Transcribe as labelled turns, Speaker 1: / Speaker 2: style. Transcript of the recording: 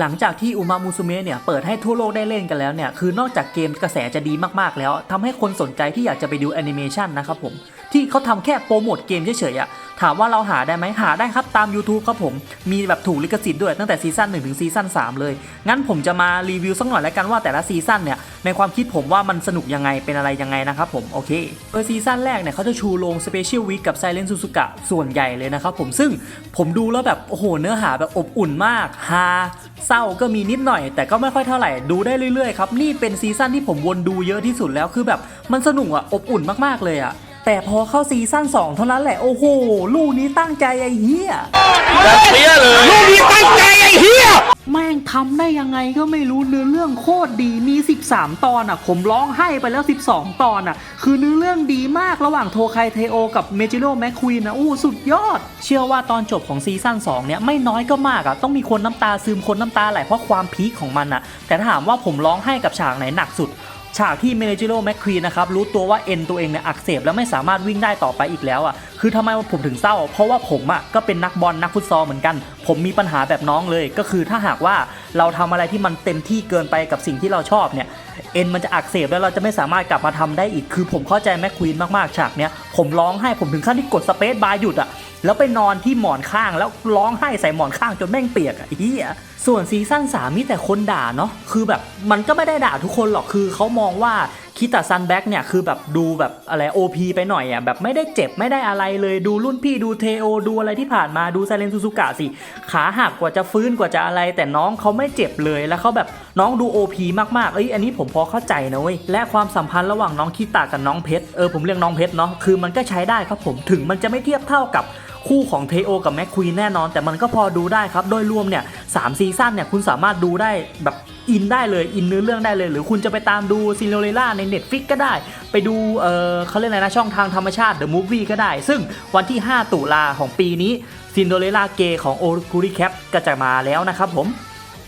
Speaker 1: หลังจากที่อุมามูซุเมะเนี่ยเปิดให้ทั่วโลกได้เล่นกันแล้วเนี่ยคือนอกจากเกมกระแสจะดีมากๆแล้วทำให้คนสนใจที่อยากจะไปดูแอนิเมชันนะครับผมที่เขาทำแค่โปรโมทเกมเฉยๆอะ ถามว่าเราหาได้ไหมหาได้ครับตาม YouTube ครับผมมีแบบถูกลิขสิทธิ์ด้วยตั้งแต่ซีซั่น1ถึงซีซั่น3เลย งั้นผมจะมารีวิวสักหน่อยแล้วกันว่าแต่ละซีซั่นเนี่ยในความคิดผมว่ามันสนุกยังไงเป็นอะไรยังไงนะครับผมโอเคโดยซีซั่นแรกเนี่ยเขาจะชูโรงสเปเชียลวีคกับไซเลนซูซูกะส่วนใหญ่เลยนะครับผมซึ่งผมดูแล้วแบบโอ้โหเนื้อหาแบบอบอุ่นมากฮาเศร้าก็มีนิดหน่อย แต่ก็ไม่ค่อยเท่าไหร่ดูได้เรื่อยๆครับนี่เป็นซีซั่นที่ผมวนดูเยอะที่สุดแล้วคือแบบมันสนุกอะอบอุ่นมากๆเลยอะ แต่พอเข้าซีซั่น2 เท่านั้นแหละ โอ้โห ลูกนี้ตั้งใจไอ้เหี้ย
Speaker 2: แบบเปี้ยเลย
Speaker 3: ลูกนี้ตั้งใจไอ้เหี้ย
Speaker 1: แม่งทำได้ยังไงก็ไม่รู้เนื้อเรื่องโคตรดีมี 13 ตอนอะ ผมร้องไห้ไปแล้ว 12 ตอนอะ คือเนื้อเรื่องดีมากระหว่างโทไคเทโอ กับเมจิโร่แมคควีนนะอู้สุดยอด เชื่อว่าตอนจบของซีซั่น2 เนี่ยไม่น้อยก็มากอะ ต้องมีคนน้ำตาซึมคนน้ำตาไหลเพราะความพีคของมันอะ แต่ถ้าถามว่าผมร้องไห้กับฉากไหนหนักสุด ฉากที่เมเนจิโร่แมคควีนนะครับรู้ตัวว่าเอ็นตัวเองเนี่ยอักเสบแล้วไม่สามารถวิ่งได้ต่อไปอีกแล้วอะ คือทำไมผมถึงเศร้า เพราะว่าผมอะก็เป็นนักบอลนักฟุตซอลเหมือนกัน ผมมีปัญหาแบบน้องเลย ก็คือถ้าหากว่าเราทำอะไรที่มันเต็มที่เกินไปกับสิ่งที่เราชอบเนี่ยเอ็นมันจะอักเสบแล้วเราจะไม่สามารถกลับมาทำได้อีก คือผมเข้าใจแมคควีนมากๆฉากเนี้ยผมร้องไห้ผมถึงขั้นที่กดสเปซบาร์หยุดอะแล้วไปนอนที่หมอนข้างแล้วร้องไห้ใส่หมอนข้างจนแม่งเปียกอะเหี้ยส่วนซีซั่น3มีแต่คนด่าเนาะคือแบบมันก็ไม่ได้ด่าทุกคนหรอกคือเขามองว่า คิตาซันแบ็กเนี่ยคือแบบดูแบบอะไร OP ไปหน่อยอะแบบไม่ได้เจ็บไม่ได้อะไรเลยดูรุ่นพี่ดูเทโอดูอะไรที่ผ่านมาดูไซเลนซูซูกะสิขาหักกว่าจะฟื้นกว่าจะอะไร แต่น้องเขาไม่เจ็บเลยแล้วเขาแบบน้องดู OP มากๆเอ้ยอันนี้ผมพอเข้าใจนะเว้ยและความสัมพันธ์ระหว่างน้องคิตากับน้องเพชรเออผมเรียกน้องเพชรเนาะคือมันก็ใช้ได้ครับผมถึงมันจะไม่เทียบเท่ากับคู่ของเทโอกับแม็กควีนแน่นอน แต่มันก็พอดูได้ครับ โดยรวมเนี่ยสามซีซั่นเนี่ยคุณสามารถดูได้แบบ อินได้เลยอินเนื้อเรื่องได้เลย หรือคุณจะไปตามดูซินโ r เรล่าใน Netflix ก็ได้ ไปดูเออเขาเรียกอะไรนะช่องทางธรรมชาติ The Movie ก็ได้ ซึ่งวันที่ 5 ตุลาของปีนี้ซินโ r เรล่าเกย์ของโอคุริแคปก็จะมาแล้วนะครับผม